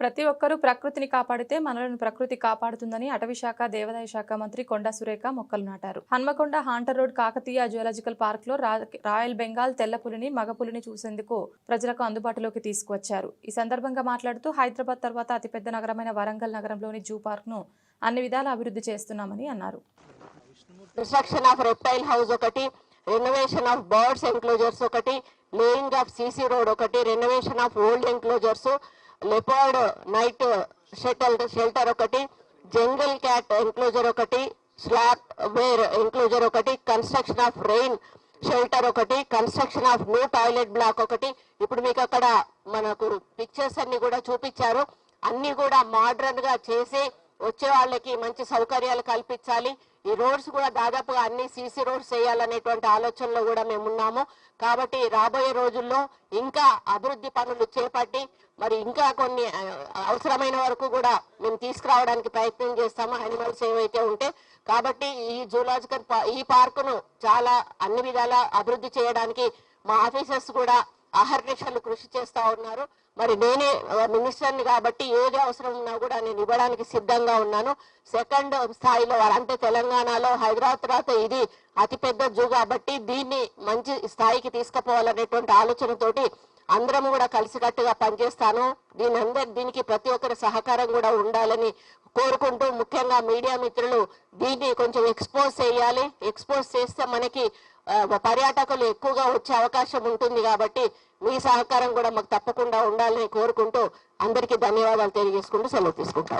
ప్రతి ఒక్కరూ ప్రకృతిని కాపాడితే మనలను ప్రకృతి కాపాడుతుందని అటవీ శాఖ దేవాదాయ శాఖ మంత్రి కొండా సురేఖ మొక్కలు నాటారు. Hanamkonda hunter road Kakatiya zoological పార్క్లో రాయల్ బెంగాల్ తెల్లపులిని మగపులిని చూసేందుకు ప్రజలకు అందుబాటులోకి తీసుకువచ్చారు. ఈ సందర్భంగా మాట్లాడుతూ హైదరాబాద్ తర్వాత అతిపెద్ద నగరమైన వరంగల్ నగరంలోని జూ పార్క్ను అన్ని విధాల అభివృద్ధి చేస్తున్నామని అన్నారు. కన్స్ట్రక్షన్ ఆఫ్ రెప్టైల్ హౌస్ ఒకటి రెనోవేషన్ ఆఫ్ బర్డ్స్ ఎంక్లోజర్స్ ఒకటి లేయింగ్ ఆఫ్ సీసీ రోడ్ ఒకటి renovation of old enclosures leopard night shelter shelter ఒకటి జంగల్ క్యాట్ ఎన్క్లోజర్ ఒకటి స్లాట్ వేర్ ఎన్క్లోజర్ ఒకటి కన్స్ట్రక్షన్ ఆఫ్ రెయిన్ షెల్టర్ ఒకటి construction of new toilet block ఒకటి. ఇప్పుడు మీకు అక్కడ మనకు పిక్చర్స్ అన్ని కూడా చూపించారు. అన్ని కూడా మోడర్న్గా చేసి వచ్చే వాళ్ళకి మంచి సౌకర్యాలు కల్పించాలి. ఈ రోడ్స్ కూడా దాదాపుగా అన్ని సీసీ రోడ్స్ చేయాలనేటువంటి ఆలోచనలో కూడా మేము ఉన్నాము. కాబట్టి రాబోయే రోజుల్లో ఇంకా అభివృద్ధి పనులు చేపట్టి మరి ఇంకా కొన్ని అవసరమైన వరకు కూడా మేము తీసుకురావడానికి ప్రయత్నం చేస్తాము. అనిమల్స్ ఏవైతే ఉంటే కాబట్టి ఈ జూలాజికల్ ఈ పార్కును చాలా అన్ని విధాలా అభివృద్ధి చేయడానికి మా ఆఫీసర్స్ కూడా అహర్నిశలు కృషి చేస్తా ఉన్నారు. మరి నేనే మినిస్టర్ని కాబట్టి ఏది అవసరం ఉన్నా కూడా నేను ఇవ్వడానికి సిద్ధంగా ఉన్నాను. సెకండ్ స్థాయిలో అంటే తెలంగాణలో హైదరాబాద్ తర్వాత ఇది అతిపెద్ద జూ కాబట్టి దీన్ని మంచి స్థాయికి తీసుకుపోవాలనేటువంటి ఆలోచనతోటి అందరం కూడా కలిసికట్టుగా పనిచేస్తాను. దీని అందరి దీనికి ప్రతి ఒక్కరి సహకారం కూడా ఉండాలని కోరుకుంటూ ముఖ్యంగా మీడియా మిత్రులు దీన్ని కొంచెం ఎక్స్పోజ్ చేయాలి. ఎక్స్పోజ్ చేస్తే మనకి పర్యాటకులు ఎక్కువగా వచ్చే అవకాశం ఉంటుంది కాబట్టి మీ సహకారం కూడా మాకు తప్పకుండా ఉండాలని కోరుకుంటూ అందరికీ ధన్యవాదాలు తెలియజేసుకుంటూ సెలవు తీసుకుంటాం.